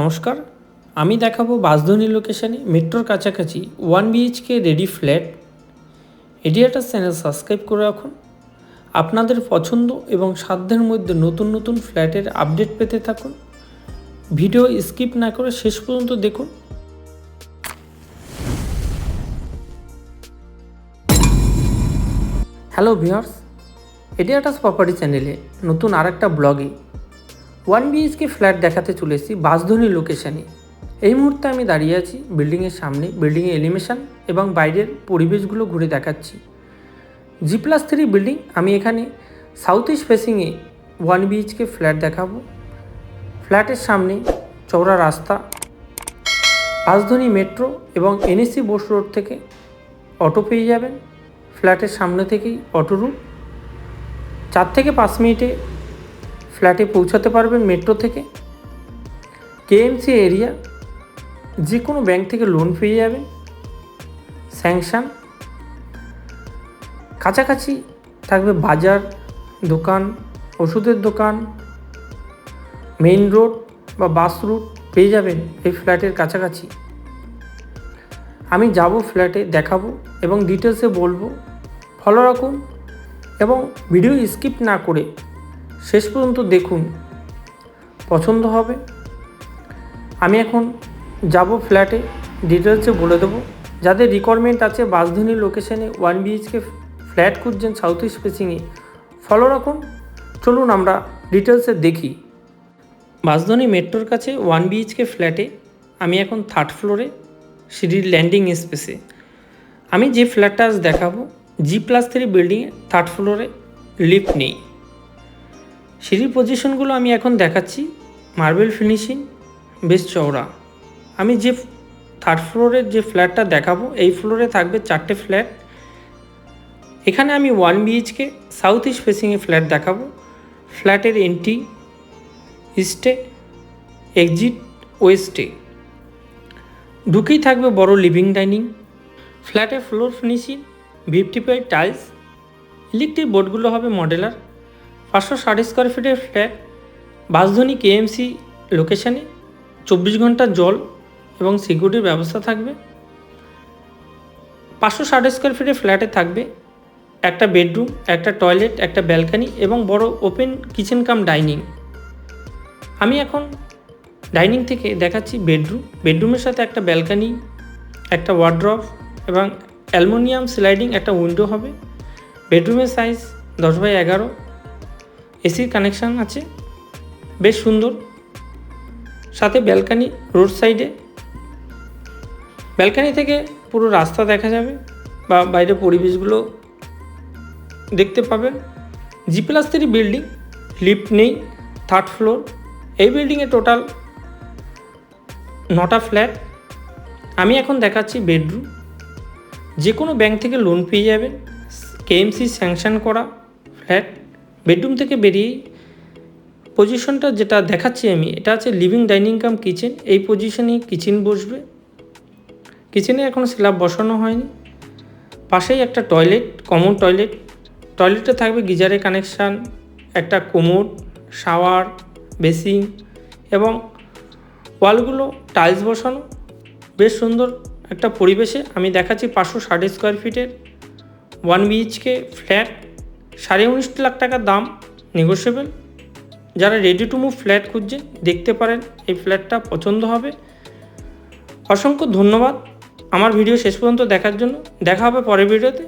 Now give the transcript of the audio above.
নমস্কার, আমি দেখাবো বাসধনী লোকেশানে মেট্রোর কাছাকাছি ওয়ান বিএইচকে রেডি ফ্ল্যাট। এডিয়াটার চ্যানেল সাবস্ক্রাইব করে রাখুন। আপনাদের পছন্দ এবং সাধ্যের মধ্যে নতুন নতুন ফ্ল্যাটের আপডেট পেতে থাকুন। ভিডিও স্কিপ না করে শেষ পর্যন্ত দেখুন। হ্যালো ভিউয়ার্স এডিয়াটাস প্রপার্টি চ্যানেলে নতুন আরেকটা ব্লগে ওয়ান বিএইচকে ফ্ল্যাট দেখাতে চলে এসেছি বাসধনী লোকেশানে এই মুহূর্তে আমি দাঁড়িয়ে আছি বিল্ডিংয়ের সামনে বিল্ডিংয়ের এলিমেশন এবং বাইরের পরিবেশগুলো ঘুরে দেখাচ্ছি। জি প্লাস থ্রি বিল্ডিং আমি এখানে সাউথ ইস্ট ফেসিংয়ে ওয়ান বিএইচকে ফ্ল্যাট দেখাবো। ফ্ল্যাটের সামনে চওড়া রাস্তা রাজধানী মেট্রো এবং এনএসসি বোস রোড থেকে অটো পেয়ে যাবেন। ফ্ল্যাটের সামনে থেকেই অটো রুট চার থেকে পাঁচ মিনিটে ফ্ল্যাটে পৌঁছাতে পারবেন মেট্রো থেকে। কেএমসি এরিয়া যে কোনো ব্যাংক থেকে লোন পেয়ে যাবেন। স্যাংশন কাছাকাছি থাকবে বাজার দোকান, ওষুধের দোকান মেইন রোড বা বাস রুট পেয়ে যাবেন এই ফ্ল্যাটের কাছাকাছি। আমি যাব ফ্ল্যাটে দেখাবো এবং ডিটেলসে বলব। ফলো রাখুন এবং ভিডিও স্কিপ না করে শেষ পর্যন্ত দেখুন, পছন্দ হবে। আমি এখন যাব ফ্ল্যাটে, ডিটেলসে বলে দেবো। যাদের রিকোয়ারমেন্ট আছে বাসধানী লোকেশনে ওয়ান বিএইচকে ফ্ল্যাট খুঁজছেন সাউথ ইস্ট ফেসিংয়ে ফলো রাখুন। চলুন আমরা ডিটেলসে দেখি। বাসধানী মেট্রোর কাছে ওয়ান বিএইচকে ফ্ল্যাটে আমি এখন থার্ড ফ্লোরে সিঁড়ির ল্যান্ডিং স্পেসে আমি যে ফ্ল্যাটটা আজ দেখাবো জি প্লাস থ্রি বিল্ডিংয়ে থার্ড ফ্লোরে লিফট নেই। সিঁড়ির পজিশনগুলো আমি এখন দেখাচ্ছি মার্বেল ফিনিশিং বেশ চওড়া। আমি যে থার্ড ফ্লোরের যে ফ্ল্যাটটা দেখাবো, এই ফ্লোরে থাকবে চারটে ফ্ল্যাট এখানে আমি ওয়ান বিএইচকে সাউথ ইস্ট ফেসিংয়ে ফ্ল্যাট দেখাবো। ফ্ল্যাটের এন্ট্রি ইস্টে এক্সিট ওয়েস্টে ঢুকেই থাকবে বড় লিভিং ডাইনিং ফ্ল্যাটের floor finishing fifty five tiles electric বোর্ডগুলো হবে মডেলার পাঁচশো ষাট স্কোয়ার ফিটের ফ্ল্যাট বাসধনী কেএমসি লোকেশানে চব্বিশ ঘণ্টা জল এবং সিকিউরিটির ব্যবস্থা থাকবে। পাঁচশো ষাট স্কোয়ার ফিটের ফ্ল্যাটে থাকবে একটা বেডরুম একটা টয়লেট একটা ব্যালকানি এবং বড় ওপেন কিচেন কাম ডাইনিং আমি এখন ডাইনিং থেকে দেখাচ্ছি বেডরুম বেডরুমের সাথে একটা ব্যালকানি একটা ওয়ার্ড্রপ এবং অ্যালমোনিয়াম স্লাইডিং একটা উইন্ডো হবে। বেডরুমের সাইজ দশ বাই এগারো এসির কানেকশান আছে, বেশ সুন্দর। সাথে ব্যালকানি রোড সাইডে। ব্যালকানি থেকে পুরো রাস্তা দেখা যাবে বা বাইরের পরিবেশগুলো দেখতে পাবেন G plus three building, lift নেই, থার্ড ফ্লোর। এই বিল্ডিংয়ে টোটাল নটা ফ্ল্যাট। আমি এখন দেখাচ্ছি বেডরুম। যে কোনো ব্যাংক থেকে লোন পেয়ে যাবেন কেএমসি স্যাংশন করা ফ্ল্যাট। বেডরুম থেকে বেরিয়ে পজিশনটা যেটা দেখাচ্ছি আমি, এটা আছে লিভিং ডাইনিং কাম কিচেন এই পজিশনেই কিচেন বসবে। কিচেনে এখন স্ল্যাব বসানো হয়নি। পাশেই একটা টয়লেট কমন টয়লেট টয়লেটে থাকবে গিজারের কানেকশান একটা কোমোড শাওয়ার বেসিং এবং ওয়ালগুলো টাইলস বসানো। বেশ সুন্দর একটা পরিবেশে আমি দেখাচ্ছি পাঁচশো ষাট স্কোয়ার ফিটের ওয়ান বিএইচকে ফ্ল্যাট সাড়ে উনিশ লাখ টাকা দাম নেগোসিয়েবল যারা রেডি টু মুভ ফ্ল্যাট খুঁজছে, দেখতে পারেন এই ফ্ল্যাটটা পছন্দ হবে। অসংখ্য ধন্যবাদ। আমার ভিডিও শেষ পর্যন্ত দেখার জন্য। দেখা হবে পরের ভিডিওতে